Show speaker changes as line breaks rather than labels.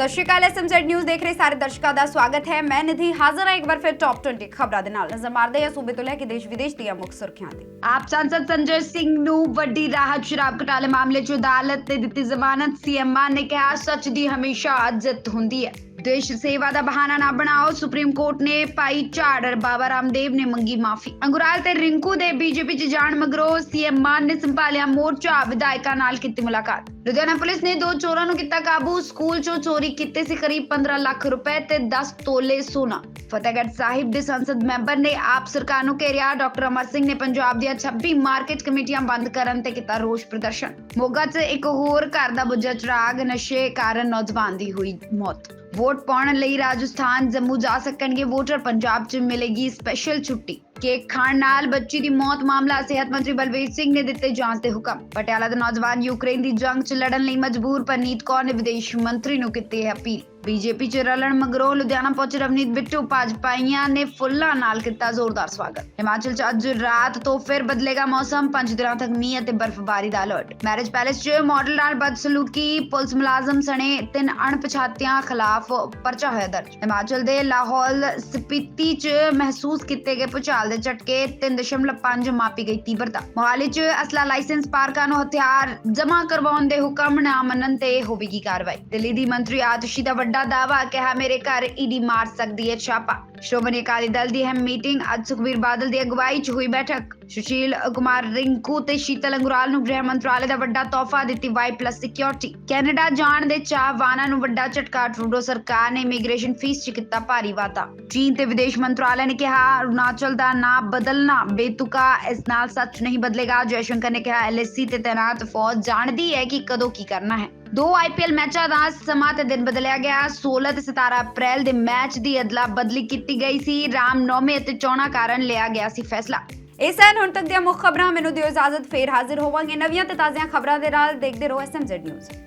ਸਤਿ ਸ਼੍ਰੀ ਅਕਾਲ SMZ news ਦੇਖ ਰਹੇ ਸਾਰੇ ਦਰਸ਼ਕਾਂ ਦਾ ਸਵਾਗਤ ਹੈ। ਮੈਂ ਨਿਧੀ ਹਾਜ਼ਰ ਹਾਂ ਇੱਕ ਵਾਰ ਫਿਰ ਟੌਪ 20 ਖਬਰਾਂ ਦੇ ਨਾਲ। ਨਜ਼ਰ ਮਾਰਦੇ ਹਾਂ ਸੂਬੇ ਤੋਂ ਲੈ ਕੇ ਦੇਸ਼ ਵਿਦੇਸ਼ ਦੀਆਂ ਮੁੱਖ ਸੁਰਖੀਆਂ ਤੇ। ਆਪ ਸੰਸਦ ਸੰਜੇ ਸਿੰਘ ਨੂੰ ਵੱਡੀ ਰਾਹਤ, ਸ਼ਰਾਬ ਘਟਾਲੇ ਮਾਮਲੇ 'ਚ ਅਦਾਲਤ ਨੇ ਦਿੱਤੀ ਜ਼ਮਾਨਤ। ਸੀਐਮ ਮਾਨ ਨੇ ਕਿਹਾ, ਸੱਚ ਦੀ ਹਮੇਸ਼ਾ ਇੱਜ਼ਤ ਹੁੰਦੀ ਹੈ। ਦੇਸ਼ ਸੇਵਾ ਦਾ ਬਹਾਨਾ ਨਾ ਬਣਾਓ। ਸੁਪਰੀਮ ਕੋਰਟ ਨੇ ਪਾਈ ਝਾੜ। ਬਾਬਾ ਰਾਮਦੇਵ ਨੇ ਮੰਗੀ ਮਾਫੀ। ਅੰਗੁਰਾਲ ਤੇ ਰਿੰਕੂ ਦੇ ਬੀਜੇਪੀ 'ਚ ਜਾਣ ਮਗਰੋਂ ਸੀਐਮ ਮਾਨ ਨੇ ਸੰਭਾਲਿਆ ਮੋਰਚਾ। ਵਿਧਾਇਕਾਂ ਨਾਲ ਕੀਤੀ ਮੁਲਾਕਾਤ। ਲੁਧਿਆਣਾ ਪੁਲਿਸ ਨੇ ਦੋ ਚੋਰਾਂ ਨੂੰ ਕੀਤਾ ਕਾਬੂ। ਸਕੂਲ 'ਚੋਂ ਚੋਰੀ ਕੀਤੇ ਸੀ ਕਰੀਬ 15 ਲੱਖ ਰੁਪਏ ਤੇ 10 ਤੋਲੇ ਸੋਨਾ। ਫਤਿਹਗੜ੍ਹ ਸਾਹਿਬ ਦੇ ਸੰਸਦ ਮੈਂਬਰ ਨੇ ਆਪ ਸਰਕਾਰ ਨੂੰ ਘੇਰਿਆ। ਡਾਕਟਰ ਅਮਰ ਸਿੰਘ ਨੇ ਪੰਜਾਬ ਦੀਆਂ 26 ਮਾਰਕੀਟ ਕਮੇਟੀਆਂ ਬੰਦ ਕਰਨ ਤੇ ਕੀਤਾ ਰੋਸ ਪ੍ਰਦਰਸ਼ਨ। ਮੋਗਾ 'ਚ ਇੱਕ ਹੋਰ ਘਰ ਦਾ ਬੁੱਝਾ ਚਿਰਾਗ ਨਸ਼ੇ ਕਾਰਨ ਨੌਜਵਾਨ ਦੀ ਹੋਈ ਮੌਤ। ਵੋਟ ਪਾਉਣ ਲਈ ਰਾਜਸਥਾਨ ਜੰਮੂ ਜਾ ਸਕਣਗੇ ਵੋਟਰ। ਪੰਜਾਬ 'ਚ ਮਿਲੇਗੀ ਸਪੈਸ਼ਲ ਛੁੱਟੀ। ਕੇਕ ਖਾਣ ਨਾਲ ਬੱਚੀ ਦੀ ਮੌਤ ਮਾਮਲਾ ਸਿਹਤ ਮੰਤਰੀ ਬਲਵੀਰ ਸਿੰਘ ਨੇ ਦਿੱਤੇ ਜਾਂਚ ਦੇ ਹੁਕਮ। ਪਟਿਆਲਾ ਦੇ ਨੌਜਵਾਨ ਯੂਕਰੇਨ ਦੀ ਜੰਗ 'ਚ ਲੜਨ ਲਈ ਮਜਬੂਰ, ਪਰਨੀਤ ਕੌਰ ਨੇ ਵਿਦੇਸ਼ ਮੰਤਰੀ ਨੂੰ ਕੀਤੀ ਹੈ ਅਪੀਲ। ਬੀਜੇਪੀ 'ਚ ਰਲਣ ਮਗਰੋਂ ਲੁਧਿਆਣਾ ਪਹੁੰਚੇ ਰਵਨੀਤ ਬਿੱਟੂ, ਭਾਜਪਾਈਆਂ ਨੇ ਫੁੱਲਾਂ ਨਾਲ ਕੀਤਾ ਜ਼ੋਰਦਾਰ ਸਵਾਗਤ। ਹਿਮਾਚਲ 'ਚ ਅੱਜ ਰਾਤ ਤੋਂ ਫਿਰ ਬਦਲੇਗਾ ਮੌਸਮ, ਪੰਜ ਦਿਨਾਂ ਤੱਕ ਮੀਂਹ ਅਤੇ ਬਰਫ਼ਬਾਰੀ ਦਾ ਅਲਰਟ। ਮੈਰਿਜ ਪੈਲੇਸ 'ਚ ਮਾਡਲ ਨਾਲ ਬਦਸਲੂਕੀ, ਪੁਲਿਸ ਮੁਲਾਜ਼ਮ ਸਣੇ ਤਿੰਨ ਅਣਪਛਾਤਿਆਂ ਖਿਲਾਫ ਪਰਚਾ ਹੋਇਆ ਦਰਜ। ਹਿਮਾਚਲ ਦੇ ਲਾਹੌਲ ਸਪੀਤੀ 'ਚ ਮਹਿਸੂਸ ਕੀਤੇ ਗਏ ਭੁਚਾਲ ਦੇ ਝਟਕੇ 3.5 ਮਾਪੀ ਗਈ ਤੀਬਰਤਾ। ਮੋਹਾਲੀ 'ਚ ਅਸਲਾ ਲਾਇਸੈਂਸ ਪਾਰਕਾਂ ਨੂੰ ਹਥਿਆਰ ਜਮ੍ਹਾਂ ਕਰਵਾਉਣ ਦੇ ਹੁਕਮ ਨਾ ਮੰਨਣ ਤੇ ਹੋਵੇਗੀ ਕਾਰਵਾਈ। ਦਿੱਲੀ ਦੀ ਮੰਤਰੀ ਆਤਸ਼ੀ ਦਾ ਵੱਡਾ ਦਾਅਵਾ ਕਿਹਾ ਮੇਰੇ ਘਰ ਈਡੀ ਮਾਰ ਸਕਦੀ ਹੈ ਛਾਪਾ। ਸ਼੍ਰੋਮਣੀ ਅਕਾਲੀ ਦਲ ਦੀ ਅਹਿਮ ਮੀਟਿੰਗ ਅੱਜ ਸੁਖਬੀਰ ਬਾਦਲ ਦੀ ਅਗਵਾਈ 'ਚ ਹੋਈ ਬੈਠਕ। ਸੁਸ਼ੀਲ ਕੁਮਾਰ ਰਿੰਕੂ ਤੇ ਸ਼ੀਤਲ ਅੰਗੁਰਾਲ ਨੂੰ ਗ੍ਰਹਿ ਮੰਤਰਾਲੇ ਦਾ ਵੱਡਾ ਤੋਹਫਾ ਦਿੱਤੀ ਵਾਈ ਪਲੱਸ ਸਿਕਿਉਰਿਟੀ। ਕੈਨੇਡਾ ਜਾਣ ਦੇ ਚਾਹਵਾਨਾਂ ਨੂੰ ਵੱਡਾ ਝਟਕਾ, ਟਰੂਡੋ ਸਰਕਾਰ ਨੇ ਇਮੀਗ੍ਰੇਸ਼ਨ ਫੀਸ 'ਚ ਕੀਤਾ ਭਾਰੀ ਵਾਧਾ। ਚੀਨ ਤੇ ਵਿਦੇਸ਼ ਮੰਤਰਾਲੇ ਨੇ ਕਿਹਾ, ਅਰੁਣਾਚਲ ਦਾ ਨਾਂ ਬਦਲਣਾ ਬੇਤੁਕਾ, ਇਸ ਨਾਲ ਸੱਚ ਨਹੀਂ ਬਦਲੇਗਾ। ਜੈਸ਼ੰਕਰ ਨੇ ਕਿਹਾ, ਐਲਏਸੀ ਤੇ ਤੈਨਾਤ ਫੌਜ ਜਾਣਦੀ ਹੈ ਕਿ ਕਦੋਂ ਕੀ ਕਰਨਾ ਹੈ। ਦੋ ਆਈਪੀਐਲ ਮੈਚਾਂ ਦਾ ਸਮਾਂ ਤੇ ਦਿਨ ਬਦਲਿਆ ਗਿਆ। 16 ਤੇ 17 ਅਪ੍ਰੈਲ ਦੇ ਮੈਚ ਦੀ ਅਦਲਾ ਬਦਲੀ ਕੀਤੀ ਗਈ ਸੀ। ਰਾਮ ਨੌਮੀ ਅਤੇ ਚੋਣਾਂ ਕਾਰਨ ਲਿਆ ਗਿਆ ਸੀ ਫੈਸਲਾ। ਇਸ ਹਨ ਹੁਣ ਤੱਕ ਦੀਆਂ ਮੁੱਖ ਖਬਰਾਂ, ਮੈਨੂੰ ਦਿਓ ਇਜਾਜ਼ਤ, ਫੇਰ ਹਾਜ਼ਰ ਹੋਵਾਂਗੇ ਨਵੀਆਂ ਤੇ ਤਾਜ਼ੀਆਂ ਖਬਰਾਂ ਦੇ ਨਾਲ। ਦੇਖਦੇ ਰਹੋ ਐਸਐਮਜ਼ੈਡ ਨਿਊਜ਼